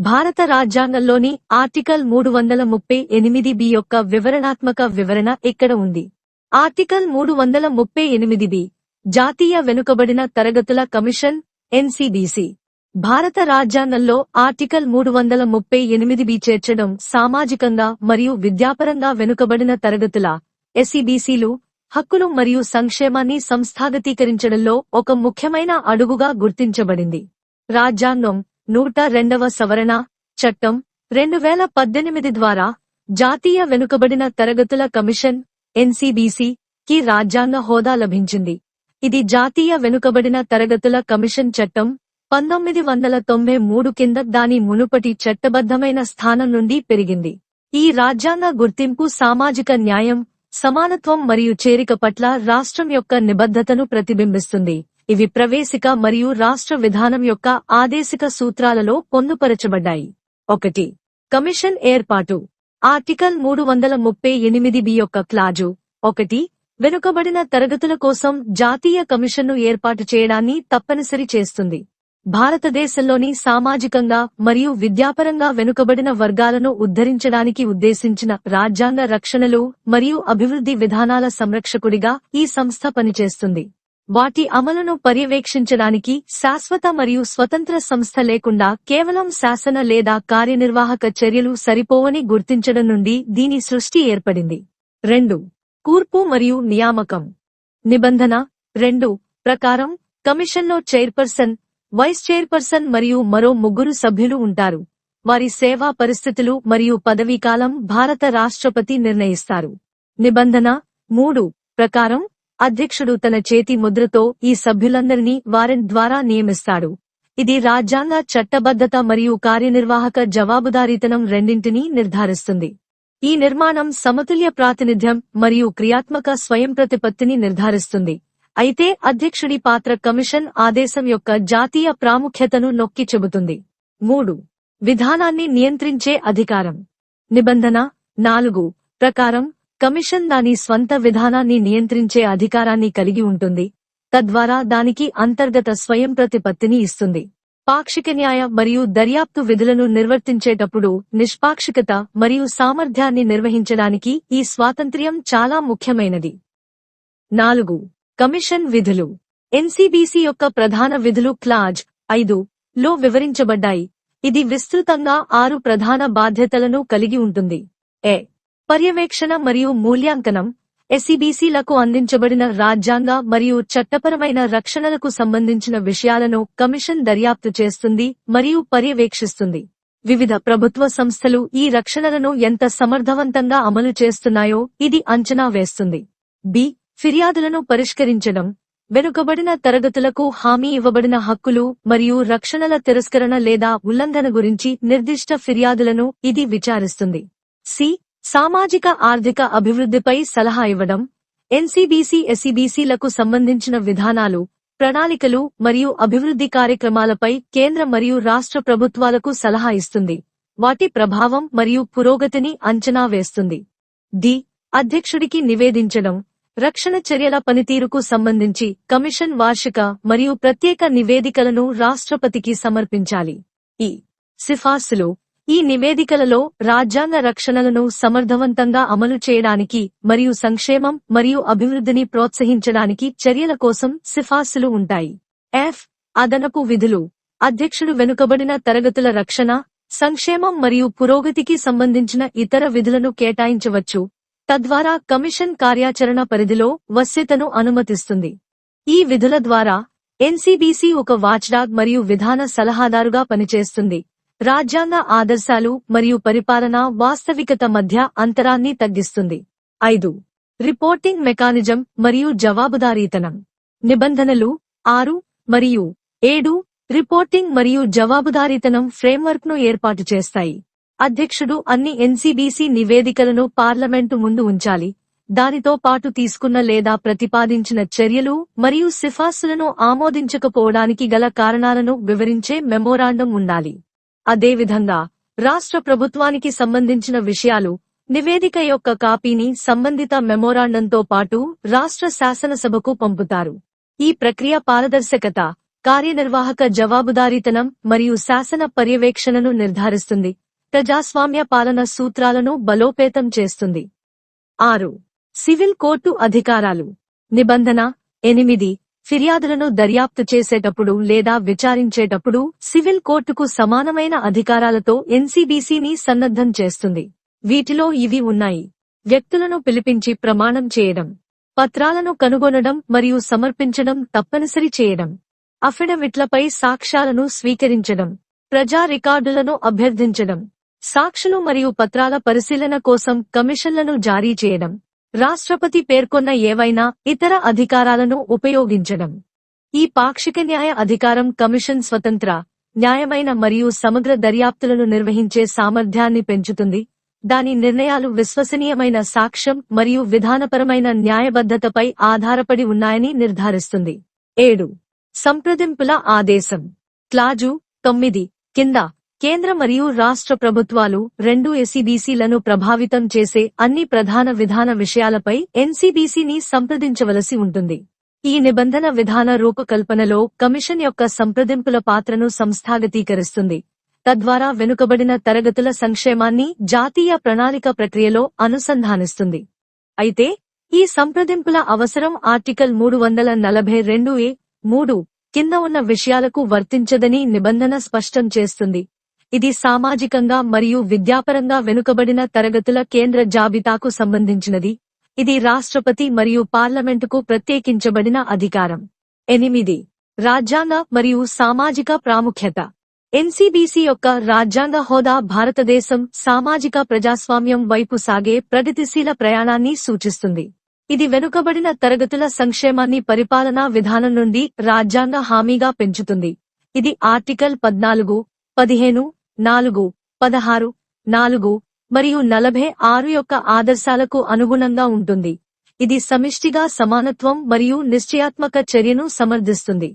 భారత రాజ్యాంగంలోని ఆర్టికల్ మూడు వందల ముప్పై ఎనిమిది బి యొక్క వివరణాత్మక వివరణ ఇక్కడ ఉంది? ఆర్టికల్ మూడు వందల ముప్పై ఎనిమిది బి. జాతీయ వెనుకబడిన తరగతుల కమిషన్ ఎన్సీబీసీ భారత రాజ్యాంగంలో ఆర్టికల్ మూడు వందల ముప్పై ఎనిమిది బి చేర్చడం సామాజికంగా మరియు విద్యాపరంగా వెనుకబడిన తరగతుల ఎస్సీబీసీలు హక్కులు మరియు సంక్షేమాన్ని సంస్థాగతీకరించడంలో ఒక ముఖ్యమైన అడుగుగా గుర్తించబడింది. రాజ్యాంగం నూట రెండవ సవరణ చట్టం రెండు వేల పద్దెనిమిది ద్వారా జాతీయ వెనుకబడిన తరగతుల కమిషన్ ఎన్సీబీసీ కి రాజ్యాంగ హోదా లభించింది. ఇది జాతీయ వెనుకబడిన తరగతుల కమిషన్ చట్టం పంతొమ్మిది వందల తొంభై మూడు కింద దాని మునుపటి చట్టబద్ధమైన స్థానం నుండి పెరిగింది. ఈ రాజ్యాంగ గుర్తింపు సామాజిక న్యాయం సమానత్వం మరియు చేరిక పట్ల రాష్ట్రం యొక్క నిబద్ధతను ప్రతిబింబిస్తుంది. ఇవి ప్రవేశిక మరియు రాష్ట్ర విధానం యొక్క ఆదేశిక సూత్రాలలో పొందుపరచబడ్డాయి. ఒకటి. కమిషన్ ఏర్పాటు. ఆర్టికల్ మూడు వందల ముప్పై ఎనిమిది బి యొక్క క్లాజు. ఒకటి. వెనుకబడిన తరగతుల కోసం జాతీయ కమిషన్ను ఏర్పాటు చేయడాన్ని తప్పనిసరి చేస్తుంది. భారతదేశంలోని సామాజికంగా మరియు విద్యాపరంగా వెనుకబడిన వర్గాలను ఉద్ధరించడానికి ఉద్దేశించిన రాజ్యాంగ రక్షణలు మరియు అభివృద్ధి విధానాల సంరక్షకుడిగా ఈ సంస్థ పనిచేస్తుంది. వాటి అమలును పర్యవేక్షించడానికి శాశ్వత మరియు స్వతంత్ర సంస్థ లేకుండా కేవలం శాసన లేదా కార్యనిర్వాహక చర్యలు సరిపోవని గుర్తించడం నుండి దీని సృష్టి ఏర్పడింది. రెండు కూర్పు మరియు నియామకం. నిబంధన రెండు ప్రకారం కమిషన్లో చైర్పర్సన్ వైస్ చైర్పర్సన్ మరియు మరో ముగ్గురు సభ్యులు ఉంటారు. వారి సేవా పరిస్థితులు మరియు పదవీకాలం భారత రాష్ట్రపతి నిర్ణయిస్తారు. నిబంధన మూడు ప్రకారం అధ్యక్షుడు తన చేతి ముద్రతో ఈ సభ్యులందరినీ వారెంట్ ద్వారా నియమిస్తాడు. ఇది రాజ్యాంగ చట్టబద్ధత మరియు కార్యనిర్వాహక జవాబుదారీతనం రెండింటినీ నిర్ధారిస్తుంది. ఈ నిర్మాణం సమతుల్య ప్రాతినిధ్యం మరియు క్రియాత్మక స్వయంప్రతిపత్తిని నిర్ధారిస్తుంది. అయితే అధ్యక్షుడి పాత్ర కమిషన్ ఆదేశం యొక్క జాతీయ ప్రాముఖ్యతను నొక్కి చెబుతుంది. మూడు. విధానాన్ని నియంత్రించే అధికారం. నిబంధన నాలుగు. ప్రకారం కమిషన్ దాని స్వంత విధానాన్ని నియంత్రించే అధికారాన్ని కలిగి ఉంటుంది. తద్వారా దానికి అంతర్గత స్వయం ప్రతిపత్తిని ఇస్తుంది. పాక్షిక న్యాయ మరియు దర్యాప్తు విధులను నిర్వర్తించేటప్పుడు నిష్పాక్షికత మరియు సామర్థ్యాన్ని నిర్వహించడానికి ఈ స్వాతంత్ర్యం చాలా ముఖ్యమైనది. నాలుగు. కమిషన్ విధులు. ఎన్సీబీసీ యొక్క ప్రధాన విధులు క్లాజ్ ఐదు లో వివరించబడ్డాయి. ఇది విస్తృతంగా ఆరు ప్రధాన బాధ్యతలను కలిగి ఉంటుంది. ఏ పర్యవేక్షణ మరియు మూల్యాంకనం ఎస్సీబీసీలకు అందించబడిన రాజ్యాంగ మరియు చట్టపరమైన రక్షణలకు సంబంధించిన విషయాలను కమిషన్ దర్యాప్తు చేస్తుంది మరియు పర్యవేక్షిస్తుంది. వివిధ ప్రభుత్వ సంస్థలు ఈ రక్షణలను ఎంత సమర్థవంతంగా అమలు చేస్తున్నాయో ఇది అంచనా వేస్తుంది. బి. ఫిర్యాదులను పరిష్కరించడం. వెనుకబడిన తరగతులకు హామీ ఇవ్వబడిన హక్కులు మరియు రక్షణల తిరస్కరణ లేదా ఉల్లంఘన గురించి నిర్దిష్ట ఫిర్యాదులను ఇది విచారిస్తుంది. సి. సామాజిక ఆర్థిక అభివృద్ధిపై సలహా ఇవ్వడం ఎన్సీబీసీ ఎస్సీబీసీలకు సంబంధించిన విధానాలు ప్రణాళికలు మరియు అభివృద్ధి కార్యక్రమాలపై కేంద్ర మరియు రాష్ట్ర ప్రభుత్వాలకు సలహా ఇస్తుంది. వాటి ప్రభావం మరియు పురోగతిని అంచనా వేస్తుంది. డి. అధ్యక్షుడికి నివేదించడం రక్షణ చర్యల పనితీరుకు సంబంధించి కమిషన్ వార్షిక మరియు ప్రత్యేక నివేదికలను రాష్ట్రపతికి సమర్పించాలి. ఈ సిఫార్సులు ఈ నివేదికలలో రాజ్యాంగ రక్షణలను సమర్థవంతంగా అమలు చేయడానికి మరియు సంక్షేమం మరియు అభివృద్ధిని ప్రోత్సహించడానికి చర్యల కోసం సిఫార్సులు ఉంటాయి. ఎఫ్. అదనపు విధులు. అధ్యక్షుడు వెనుకబడిన తరగతుల రక్షణ సంక్షేమం మరియు పురోగతికి సంబంధించిన ఇతర విధులను కేటాయించవచ్చు. తద్వారా కమిషన్ కార్యాచరణ పరిధిలో వశ్యతను అనుమతిస్తుంది. ఈ విధుల ద్వారా ఎన్సీబీసీ ఒక వాచ్డాగ్ మరియు విధాన సలహాదారుగా పనిచేస్తుంది. రాజ్యాంగ ఆదర్శాలు మరియు పరిపాలన వాస్తవికత మధ్య అంతరాన్ని తగ్గిస్తుంది. ఐదు. రిపోర్టింగ్ మెకానిజం మరియు జవాబుదారీతనం. నిబంధనలు ఆరు మరియు ఏడు రిపోర్టింగ్ మరియు జవాబుదారీతనం ఫ్రేమ్వర్క్ను ఏర్పాటు చేస్తాయి. అధ్యక్షుడు అన్ని ఎన్సీబీసీ నివేదికలను పార్లమెంటు ముందు ఉంచాలి. దానితో పాటు తీసుకున్న లేదా ప్రతిపాదించిన చర్యలు మరియు సిఫార్సులను ఆమోదించకపోవడానికి గల కారణాలను వివరించే మెమోరాండం ఉండాలి. అదేవిధంగా రాష్ట్ర ప్రభుత్వానికి సంబంధించిన విషయాలు నివేదిక యొక్క కాపీని సంబంధిత మెమోరాండంతో పాటు రాష్ట్ర శాసనసభకు పంపుతారు. ఈ ప్రక్రియ పారదర్శకత కార్యనిర్వాహక జవాబుదారీతనం మరియు శాసన పర్యవేక్షణను నిర్ధారిస్తుంది. ప్రజాస్వామ్య పాలన సూత్రాలను బలోపేతం చేస్తుంది. ఆరు. సివిల్ కోర్టు అధికారాలు. నిబంధన ఎనిమిది. ఫిర్యాదులను దర్యాప్తు చేసేటప్పుడు లేదా విచారించేటప్పుడు సివిల్ కోర్టుకు సమానమైన అధికారాలతో ఎన్సీబీసీని సన్నద్ధం చేస్తుంది. వీటిలో ఇవి ఉన్నాయి. వ్యక్తులను పిలిపించి ప్రమాణం చేయడం. పత్రాలను కనుగొనడం మరియు సమర్పించడం తప్పనిసరి చేయడం. అఫిడవిట్లపై సాక్ష్యాలను స్వీకరించడం. ప్రజా రికార్డులను అభ్యర్థించడం. సాక్షులు మరియు పత్రాల పరిశీలన కోసం కమిషన్లను జారీ చేయడం. రాష్ట్రపతి పేర్కొన్న ఏవైనా ఇతర అధికారాలను ఉపయోగించడం. ఈ పాక్షిక న్యాయ అధికారం కమిషన్ స్వతంత్ర న్యాయమైన మరియు సమగ్ర దర్యాప్తులను నిర్వహించే సామర్థ్యాన్ని పెంచుతుంది. దాని నిర్ణయాలు విశ్వసనీయమైన సాక్ష్యం మరియు విధానపరమైన న్యాయబద్ధతపై ఆధారపడి ఉన్నాయని నిర్ధారిస్తుంది. ఏడు. సంప్రదింపుల ఆదేశం. క్లాజు తొమ్మిది. కింద కేంద్ర మరియు రాష్ట్ర ప్రభుత్వాలు రెండు ఎస్సీబీసీలను ప్రభావితం చేసే అన్ని ప్రధాన విధాన విషయాలపై ఎన్సీబీసీని సంప్రదించవలసి ఉంటుంది. ఈ నిబంధన విధాన రూపకల్పనలో కమిషన్ యొక్క సంప్రదింపుల పాత్రను సంస్థాగతీకరిస్తుంది. తద్వారా వెనుకబడిన తరగతుల సంక్షేమాన్ని జాతీయ ప్రణాళిక ప్రక్రియలో అనుసంధానిస్తుంది. అయితే ఈ సంప్రదింపుల అవసరం ఆర్టికల్ మూడు వందల నలభై రెండు ఏ మూడు కింద ఉన్న విషయాలకు వర్తించదని నిబంధన స్పష్టం చేస్తుంది. ఇది సామాజికంగా మరియు విద్యాపరంగా వెనుకబడిన తరగతుల కేంద్ర జాబితాకు సంబంధించినది. ఇది రాష్ట్రపతి మరియు పార్లమెంటుకు ప్రత్యేకించబడిన అధికారం. ఎనిమిది. రాజ్యాంగ మరియు సామాజిక ప్రాముఖ్యత. ఎన్సీబీసీ యొక్క రాజ్యాంగ హోదా భారతదేశం సామాజిక ప్రజాస్వామ్యం వైపు సాగే ప్రగతిశీల ప్రయాణాన్ని సూచిస్తుంది. ఇది వెనుకబడిన తరగతుల సంక్షేమాన్ని పరిపాలనా విధానం నుండి రాజ్యాంగ హామీగా పెంచుతుంది. ఇది ఆర్టికల్ పద్నాలుగు పదిహేను నాలుగు పదహారు నాలుగు మరియు నలభై ఆరు యొక్క ఆదర్శాలకు అనుగుణంగా ఉంటుంది. ఇది సమిష్టిగా సమానత్వం మరియు నిశ్చయాత్మక చర్యను సమర్థిస్తుంది.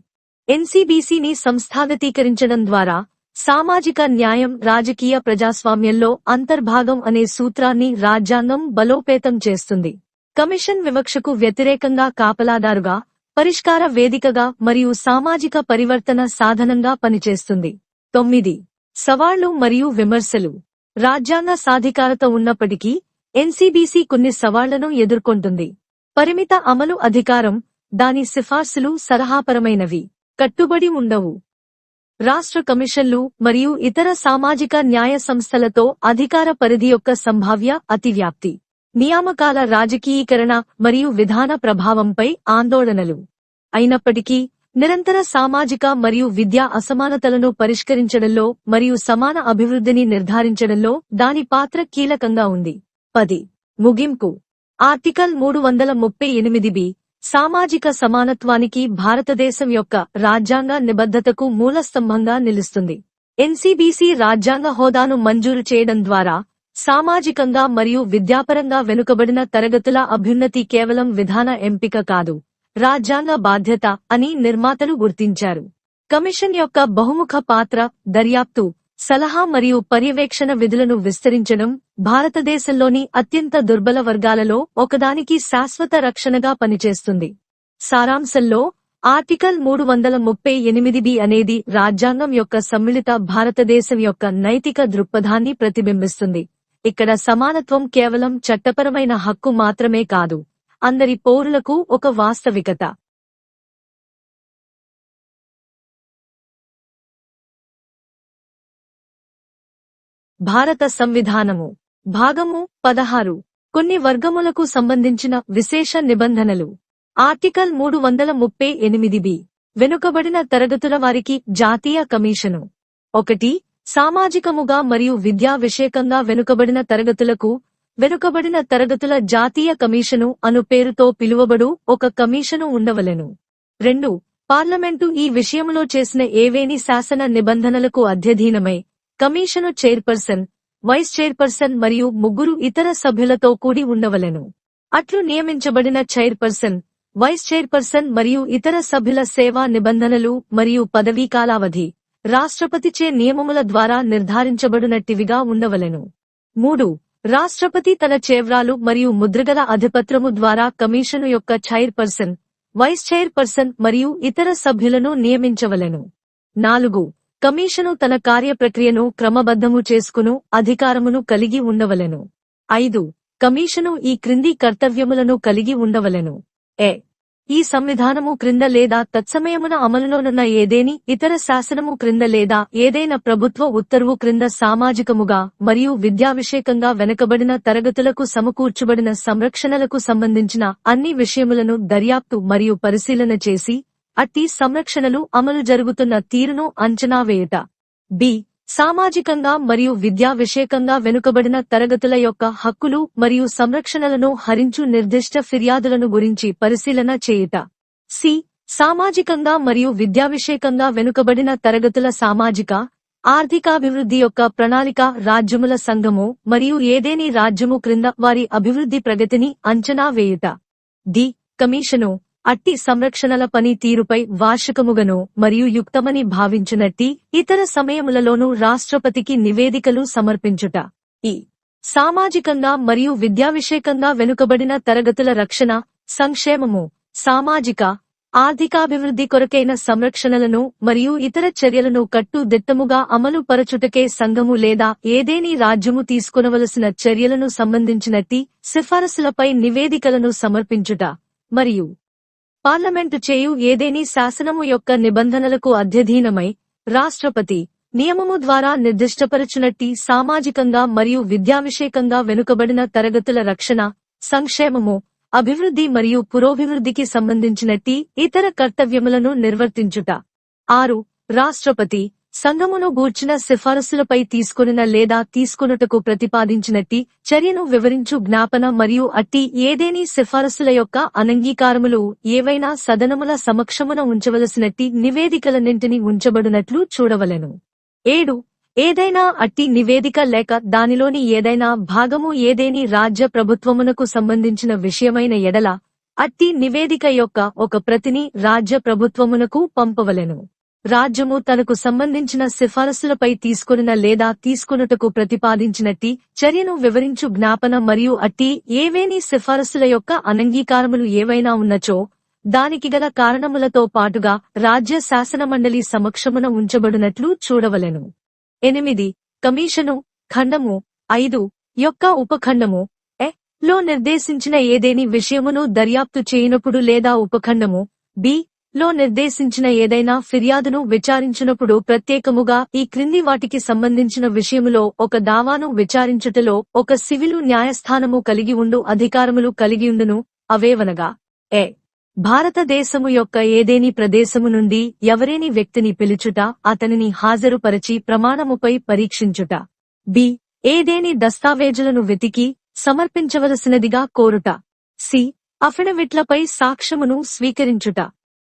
ఎన్సీబీసీని సంస్థాగతీకరించడం ద్వారా సామాజిక న్యాయం రాజకీయ ప్రజాస్వామ్యంలో అంతర్భాగం అనే సూత్రాన్ని రాజ్యాంగం బలోపేతం చేస్తుంది. కమిషన్ వివక్షకు వ్యతిరేకంగా కాపలాదారుగా పరిష్కార వేదికగా మరియు సామాజిక పరివర్తన సాధనంగా పనిచేస్తుంది. తొమ్మిది సవాళ్ళు మరియు విమర్శలు. రాజ్యాంగ సాధికారత ఉన్నప్పటికీ ఎన్సీబీసీ కొన్ని సవాళ్ళను ఎదుర్కొంటుంది. పరిమిత అమలు అధికారం దాని సిఫార్సులు సలహాపరమైనవి కట్టుబడి ఉండవు. రాష్ట్ర కమిషన్లు మరియు ఇతర సామాజిక న్యాయ సంస్థలతో అధికార పరిధి యొక్క సంభావ్య అతివ్యాప్తి. నియామకాల రాజకీయీకరణ మరియు విధాన ప్రభావంపై ఆందోళనలు. అయినప్పటికీ నిరంతర సామాజిక మరియు విద్యా అసమానతలను పరిష్కరించడంలో మరియు సమాన అభివృద్ధిని నిర్ధారించడంలో దాని పాత్ర కీలకంగా ఉంది. పది. ముగింపు. ఆర్టికల్ మూడు వందల ముప్పై ఎనిమిది బి. సామాజిక సమానత్వానికి భారతదేశం యొక్క రాజ్యాంగ నిబద్ధతకు మూలస్తంభంగా నిలుస్తుంది. ఎన్సీబీసీ రాజ్యాంగ హోదాను మంజూరు చేయడం ద్వారా సామాజికంగా మరియు విద్యాపరంగా వెనుకబడిన తరగతుల అభ్యున్నతి కేవలం విధాన ఎంపిక కాదు. రాజ్యాంగ బాధ్యత అని నిర్మాతలు గుర్తించారు. కమిషన్ యొక్క బహుముఖ పాత్ర దర్యాప్తు సలహా మరియు పర్యవేక్షణ విధులను విస్తరించడం భారతదేశంలోని అత్యంత దుర్బల వర్గాలలో ఒకదానికి శాశ్వత రక్షణగా పనిచేస్తుంది. సారాంశంలో ఆర్టికల్ మూడు వందల ముప్పై ఎనిమిది బి అనేది రాజ్యాంగం యొక్క సమ్మిళిత భారతదేశం యొక్క నైతిక దృక్పథాన్ని ప్రతిబింబిస్తుంది. ఇక్కడ సమానత్వం కేవలం చట్టపరమైన హక్కు మాత్రమే కాదు. అందరి పౌరులకు ఒక వాస్తవికత. భారత సంవిధానము. భాగము పదహారు. కొన్ని వర్గములకు సంబంధించిన విశేష నిబంధనలు. ఆర్టికల్ మూడు వందల ముప్పై ఎనిమిది బి. వెనుకబడిన తరగతుల వారికి జాతీయ కమిషను. ఒకటి సామాజికముగా మరియు విద్యా విషయకంగా వెనుకబడిన తరగతులకు వెనుకబడిన తరగతుల జాతీయ కమిషను అను పేరుతో పిలువబడు ఒక కమిషను ఉండవలెను. రెండు పార్లమెంటు ఈ విషయములో చేసిన ఏవేని శాసన నిబంధనలకు అధ్యధీనమై కమిషను చైర్పర్సన్ వైస్ చైర్పర్సన్ మరియు ముగ్గురు ఇతర సభ్యులతో కూడి ఉండవలెను. అట్లు నియమించబడిన చైర్పర్సన్ వైస్ చైర్పర్సన్ మరియు ఇతర సభ్యుల సేవా నిబంధనలు మరియు పదవీ కాలావధి రాష్ట్రపతిచే నియమముల ద్వారా నిర్ధారించబడినట్టివిగా ఉండవలెను. మూడు రాష్ట్రపతి తన చేవ్రాలు మరియు ముద్రగల అధిపత్రము ద్వారా కమిషను యొక్క చైర్పర్సన్ వైస్ చైర్పర్సన్ మరియు ఇతర సభ్యులను నియమించవలెను. నాలుగు కమిషను తన కార్యప్రక్రియను క్రమబద్ధము చేసుకును అధికారమును కలిగి ఉండవలెను. ఐదు కమిషను ఈ క్రింది కర్తవ్యములను కలిగి ఉండవలెను. ఏ ఈ సంవిధానము క్రింద లేదా తత్సమయమున అమలులోనున్న ఏదేని ఇతర శాసనము క్రింద లేదా ఏదైనా ప్రభుత్వ ఉత్తర్వు క్రింద సామాజికముగా మరియు విద్యావిషేకంగా వెనకబడిన తరగతులకు సమకూర్చబడిన సంరక్షణలకు సంబంధించిన అన్ని విషయములను దర్యాప్తు మరియు పరిశీలన చేసి అట్టి సంరక్షణలు అమలు జరుగుతున్న తీరును అంచనా వేయుట. బి. సామాజికంగా మరియు విద్యా విషయకంగా వెనుకబడిన తరగతుల యొక్క హక్కులు మరియు సంరక్షణలను హరించు నిర్దిష్ట ఫిర్యాదులను గురించి పరిశీలన చేయుట. సి. సామాజికంగా మరియు విద్యావిషేకంగా వెనుకబడిన తరగతుల సామాజిక ఆర్థికాభివృద్ధి యొక్క ప్రణాళిక రాజ్యముల సంఘము మరియు ఏదేని రాజ్యము క్రింద వారి అభివృద్ధి ప్రగతిని అంచనా వేయుట. డి. కమిషను అట్టి సంరక్షణల పని తీరుపై వార్షికముగను మరియు యుక్తమని భావించినట్టి ఇతర సమయములలోనూ రాష్ట్రపతికి నివేదికలు సమర్పించుట. ఈ సామాజికంగా మరియు విద్యావిషేకంగా వెనుకబడిన తరగతుల రక్షణ సంక్షేమము సామాజిక ఆర్థికాభివృద్ధి కొరకైన సంరక్షణలను మరియు ఇతర చర్యలను కట్టుదిట్టముగా అమలు పరచుటకే సంఘము లేదా ఏదేని రాజ్యము తీసుకునవలసిన చర్యలను సంబంధించినట్టి సిఫారసులపై నివేదికలను సమర్పించుట. మరియు పార్లమెంటు చేయు ఏదేని శాసనము యొక్క నిబంధనలకు అధ్యధీనమై రాష్ట్రపతి నియమము ద్వారా నిర్దిష్టపరచునట్టి సామాజికంగా మరియు విద్యావిషేకంగా వెనుకబడిన తరగతుల రక్షణ సంక్షేమము అభివృద్ధి మరియు పురోభివృద్ధికి సంబంధించినట్టి ఇతర కర్తవ్యములను నిర్వర్తించుట. ఆరు రాష్ట్రపతి సంఘమును గూర్చిన సిఫారసులపై తీసుకొనిన లేదా తీసుకొనుటకు ప్రతిపాదించినట్టి చర్యను వివరించు జ్ఞాపన మరియు అట్టి ఏదేని సిఫారసుల యొక్క అనంగీకారములు ఏవైనా సదనముల సమక్షమున ఉంచవలసినట్టి నివేదికలన్నింటినీ ఉంచబడినట్లు చూడవలెను. ఏడు ఏదైనా అట్టి నివేదిక లేక దానిలోని ఏదైనా భాగము ఏదేని రాజ్య ప్రభుత్వమునకు సంబంధించిన విషయమైన ఎడల అట్టి నివేదిక యొక్క ఒక ప్రతిని రాజ్య ప్రభుత్వమునకు పంపవలెను. రాజ్యము తనకు సంబంధించిన సిఫారసులపై తీసుకొనిన లేదా తీసుకొనుటకు ప్రతిపాదించినట్టి చర్యను వివరించు జ్ఞాపన మరియు అట్టి ఏవేని సిఫారసుల యొక్క అనంగీకారములు ఏవైనా ఉన్నచో దానికి గల కారణములతో పాటుగా రాజ్య శాసనమండలి సమక్షమున ఉంచబడినట్లు చూడవలెను. ఎనిమిది కమిషను ఖండము ఐదు యొక్క ఉపఖండము ఎ లో నిర్దేశించిన ఏదేని విషయమును దర్యాప్తు చేయనప్పుడు లేదా ఉపఖండము బి లో నిర్దేశించిన ఏదైనా ఫిర్యాదును విచారించినప్పుడు ప్రత్యేకముగా ఈ క్రింది వాటికి సంబంధించిన విషయములో ఒక దావాను విచారించుటలో ఒక సివిలు న్యాయస్థానము కలిగి ఉండు అధికారములు కలిగియుండును అవేవనగా. ఏ భారతదేశము యొక్క ఏదేని ప్రదేశము నుండి ఎవరేని వ్యక్తిని పిలుచుట అతనిని హాజరుపరచి ప్రమాణముపై పరీక్షించుట. బి. ఏదేని దస్తావేజులను వెతికి సమర్పించవలసినదిగా కోరుట. సి. అఫిడవిట్లపై సాక్ష్యమును స్వీకరించుట.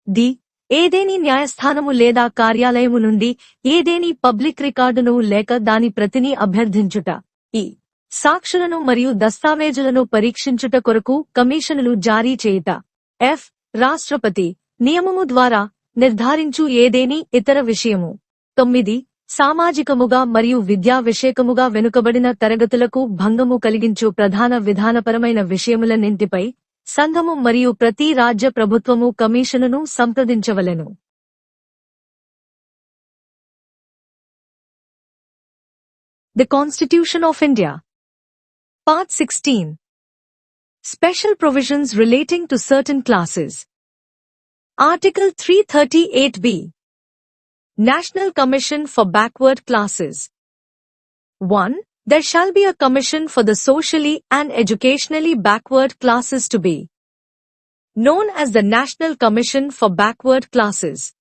డి ఏదేని న్యాయస్థానము లేదా కార్యాలయము నుండి ఏదేని పబ్లిక్ రికార్డును లేక దాని ప్రతిని అభ్యర్థించుట. ఈ సాక్షులను మరియు దస్తావేజులను పరీక్షించుట కొరకు కమిషనులు జారీ చేయుట. ఎఫ్. రాష్ట్రపతి నియమము ద్వారా నిర్ధారించు ఏదేని ఇతర విషయము. తొమ్మిది. సామాజికముగా మరియు విద్యా విషేకముగా వెనుకబడిన తరగతులకు భంగము కలిగించు ప్రధాన విధానపరమైన విషయములన్నింటిపై సంఘము మరియు ప్రతి రాజ్య ప్రభుత్వము కమిషనును సంప్రదించవలెను the constitution of India part sixteen special provisions relating to certain classes article three thirty eight B National Commission for Backward Classes 1. There shall be a commission for the socially and educationally backward classes to be known as the National Commission for Backward Classes.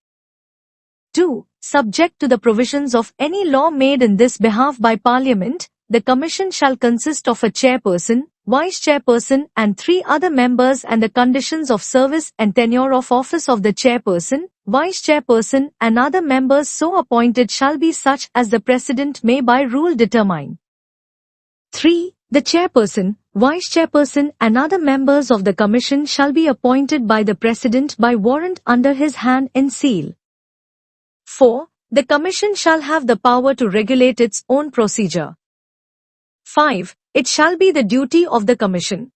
2. Subject to the provisions of any law made in this behalf by Parliament, the Commission shall consist of a chairperson, vice chairperson and three other members and the conditions of service and tenure of office of the chairperson, vice chairperson and other members so appointed shall be such as the President may by rule determine. 3. The chairperson, vice chairperson and other members of the commission shall be appointed by the President by warrant under his hand and seal. 4. The commission shall have the power to regulate its own procedure. 5. It shall be the duty of the commission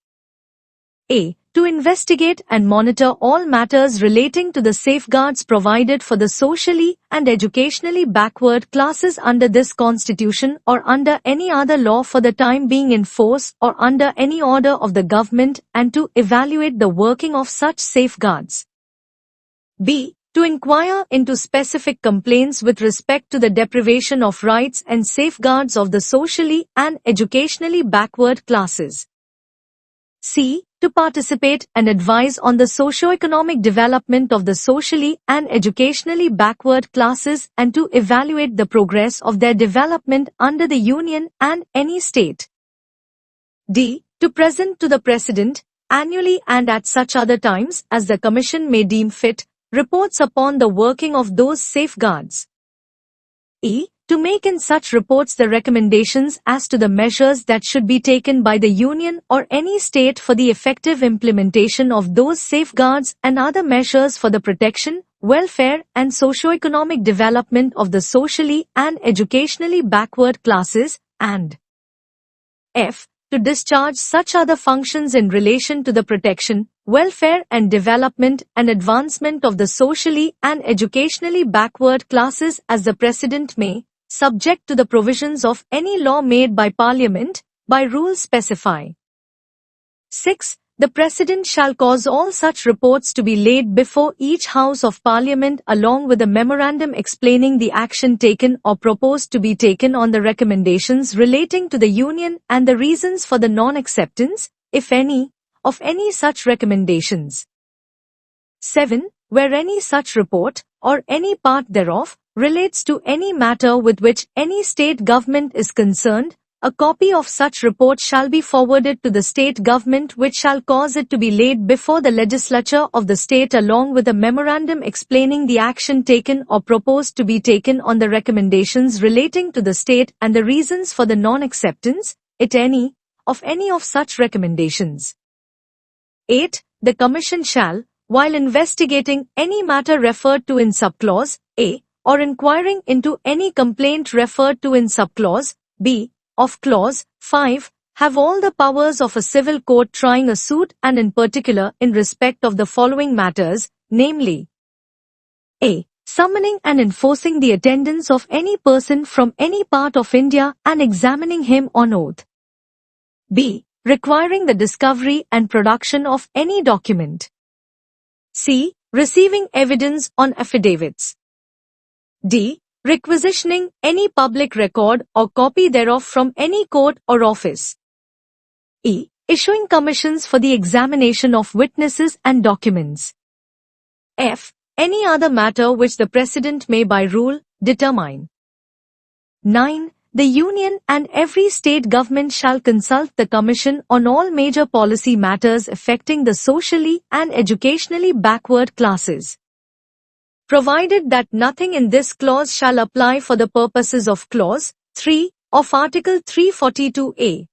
A. to investigate and monitor all matters relating to the safeguards provided for the socially and educationally backward classes under this constitution or under any other law for the time being in force or under any order of the government and to evaluate the working of such safeguards. B. To inquire into specific complaints with respect to the deprivation of rights and safeguards of the socially and educationally backward classes. C. To participate and advise on the socio-economic development of the socially and educationally backward classes and to evaluate the progress of their development under the Union and any state. D. To present to the President, annually and at such other times as the Commission may deem fit, reports upon the working of those safeguards. E. To make in such reports the recommendations as to the measures that should be taken by the Union or any state for the effective implementation of those safeguards and other measures for the protection, welfare and socio-economic development of the socially and educationally backward classes, and F. To discharge such other functions in relation to the protection, welfare and development and advancement of the socially and educationally backward classes as the President may, subject to the provisions of any law made by Parliament, by rules specify. 6. The President shall cause all such reports to be laid before each House of Parliament along with a memorandum explaining the action taken or proposed to be taken on the recommendations relating to the Union and the reasons for the non-acceptance, if any, of any such recommendations. 7. Where any such report, or any part thereof, relates to any matter with which any state government is concerned, a copy of such report shall be forwarded to the state government which shall cause it to be laid before the legislature of the state along with a memorandum explaining the action taken or proposed to be taken on the recommendations relating to the state and the reasons for the non-acceptance, it any, of any of such recommendations. 8. The Commission shall, while investigating any matter referred to in subclause A, or inquiring into any complaint referred to in subclause B of clause 5 have all the powers of a civil court trying a suit and in particular in respect of the following matters, namely A. Summoning and enforcing the attendance of any person from any part of India and examining him on oath. B. Requiring the discovery and production of any document. C. Receiving evidence on affidavits. D. Requisitioning any public record or copy thereof from any court or office. E. Issuing commissions for the examination of witnesses and documents. F. Any other matter which the President may by rule determine. 9. The Union and every state government shall consult the Commission on all major policy matters affecting the socially and educationally backward classes provided that nothing in this clause shall apply for the purposes of clause 3 of Article 342A.